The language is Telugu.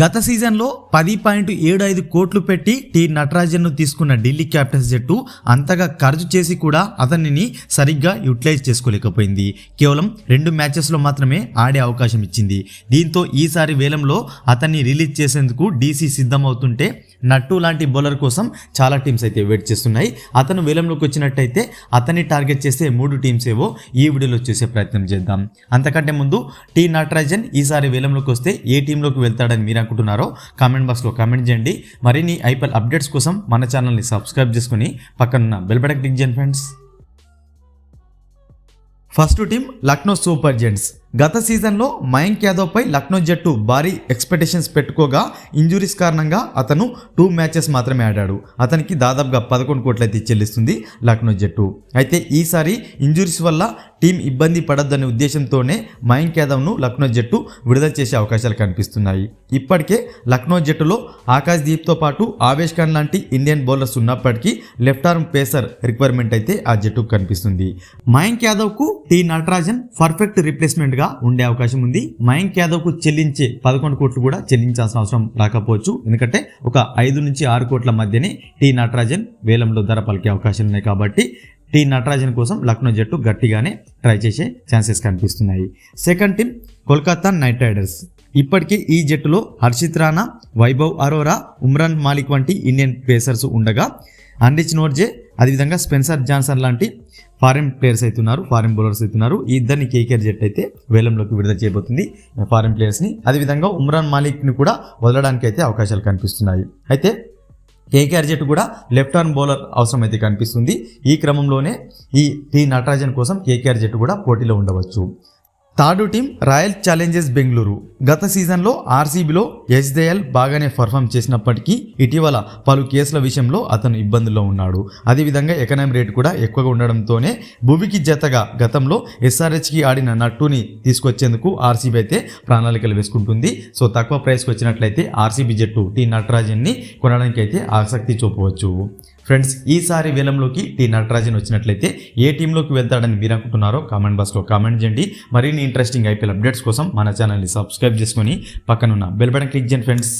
గత సీజన్లో పది పాయింట్ ఏడు ఐదు కోట్లు పెట్టి టి నటరాజన్ను తీసుకున్న ఢిల్లీ క్యాపిటల్స్ జట్టు అంతగా ఖర్చు చేసి కూడా అతనిని సరిగ్గా యూటిలైజ్ చేసుకోలేకపోయింది. కేవలం రెండు మ్యాచెస్లో మాత్రమే ఆడే అవకాశం ఇచ్చింది. దీంతో ఈసారి వేలంలో అతన్ని రిలీజ్ చేసేందుకు డీసీ సిద్ధమవుతుంటే నట్టు లాంటి బౌలర్ కోసం చాలా టీమ్స్ అయితే వెయిట్ చేస్తున్నాయి. అతను వేలంలోకి వచ్చినట్టయితే అతన్ని టార్గెట్ చేసే మూడు టీమ్స్ ఏవో ఈ వీడియోలో చూసే ప్రయత్నం చేద్దాం. అంతకంటే ముందు టీ నటరాజన్ ఈసారి వేలంలోకి వస్తే ఏ టీంలోకి వెళ్తాడని మీరు చేయాలనుకుంటున్నారో కామెంట్ బాక్స్లో కామెంట్ చేయండి. మరిన్ని ఐపీఎల్ అప్డేట్స్ కోసం మన ఛానల్ని సబ్స్క్రైబ్ చేసుకుని పక్కనున్న బెల్ బటన్ క్లిక్ చేయండి friends. First team Lucknow Super Giants. గత సీజన్లో మయాంక్ యాదవ్పై లక్నో జట్టు భారీ ఎక్స్పెక్టేషన్స్ పెట్టుకోగా ఇంజురీస్ కారణంగా అతను టూ మ్యాచెస్ మాత్రమే ఆడాడు. అతనికి దాదాపుగా పదకొండు కోట్లయితే చెల్లిస్తుంది లక్నో జట్టు. అయితే ఈసారి ఇంజురీస్ వల్ల టీం ఇబ్బంది పడద్దనే ఉద్దేశంతోనే మయాంక్ యాదవ్ను లక్నో జట్టు విడుదల చేసే అవకాశాలు కనిపిస్తున్నాయి. ఇప్పటికే లక్నో జట్టులో ఆకాశ్ దీప్తో పాటు ఆవేష్ ఖాన్ లాంటి ఇండియన్ బౌలర్స్ ఉన్నప్పటికీ లెఫ్ట్ ఆర్మ్ పేసర్ రిక్వైర్మెంట్ అయితే ఆ జట్టుకు కనిపిస్తుంది. మయాంక్ యాదవ్కు టీ నటరాజన్ పర్ఫెక్ట్ రిప్లేస్మెంట్గా ఉండే అవకాశం ఉంది. మయాంక్ యాదవ్కు చెల్లించే పదకొండు కోట్లు కూడా చెల్లించాల్సిన అవసరం రాకపోవచ్చు. ఎందుకంటే ఒక ఐదు నుంచి ఆరు కోట్ల మధ్యనే టీ నటరాజన్ వేలంలో ధర పలికే అవకాశాలు ఉన్నాయి కాబట్టి టీ నటరాజన్ కోసం లక్నో జట్టు గట్టిగానే ట్రై చేసే ఛాన్సెస్ కనిపిస్తున్నాయి. Second team Kolkata Knight Riders. ఇప్పటికే ఈ జట్టులో హర్షిత్ రాణా వైభవ్ అరోరా ఉమ్రాన్ మాలిక్ వంటి ఇండియన్ పేసర్స్ ఉండగా అండిచ్ నోర్జే అదేవిధంగా స్పెన్సర్ జాన్సన్ లాంటి ఫారిన్ ప్లేయర్స్ అవుతున్నారు ఫారిన్ బౌలర్స్ అవుతున్నారు ఈ ఇద్దరిని కేకేఆర్ జట్టు అయితే వేలంలోకి విడుదల చేయబోతుంది ఫారిన్ ప్లేయర్స్ని. అదేవిధంగా ఉమ్రాన్ మాలిక్ని కూడా వదలడానికి అయితే అవకాశాలు కనిపిస్తున్నాయి. అయితే కేకేఆర్ జట్టు కూడా లెఫ్ట్ ఆర్మ్ బౌలర్ అవసరం అయితే కనిపిస్తుంది. ఈ క్రమంలోనే ఈ టీ నటరాజన్ కోసం కేకేఆర్ జట్టు కూడా పోటీలో ఉండవచ్చు. Third team Royal Challengers Bengaluru. గత సీజన్లో ఆర్సీబీలో ఎస్దేఎల్ బాగానే పర్ఫామ్ చేసినప్పటికీ ఇటీవల పలు కేసుల విషయంలో అతను ఇబ్బందుల్లో ఉన్నాడు. అదేవిధంగా ఎకనామీ రేట్ కూడా ఎక్కువగా ఉండడంతోనే భూమికి జతగా గతంలో ఎస్ఆర్హెచ్కి ఆడిన నట్టుని తీసుకొచ్చేందుకు ఆర్సీబీ అయితే ప్రణాళికలు వేసుకుంటుంది. సో తక్కువ ప్రైస్కి వచ్చినట్లయితే ఆర్సీబీ జట్టు టి నటరాజన్ని కొనడానికి అయితే ఆసక్తి చూపవచ్చు. ఫ్రెండ్స్ ఈసారి వేలంలోకి టి నటరాజన్ వచ్చినట్లయితే ఏ టీంలోకి వెళ్తాడని మీరు అనుకుంటున్నారో కామెంట్ బాక్స్లో కామెంట్ చేయండి. మరిన్ని ఇంట్రెస్టింగ్ ఐపీఎల్ అప్డేట్స్ కోసం మన ఛానల్ని సబ్స్క్రైబ్ చేసుకొని పక్కనున్న బెల్ బటన్ క్లిక్ చేయండి ఫ్రెండ్స్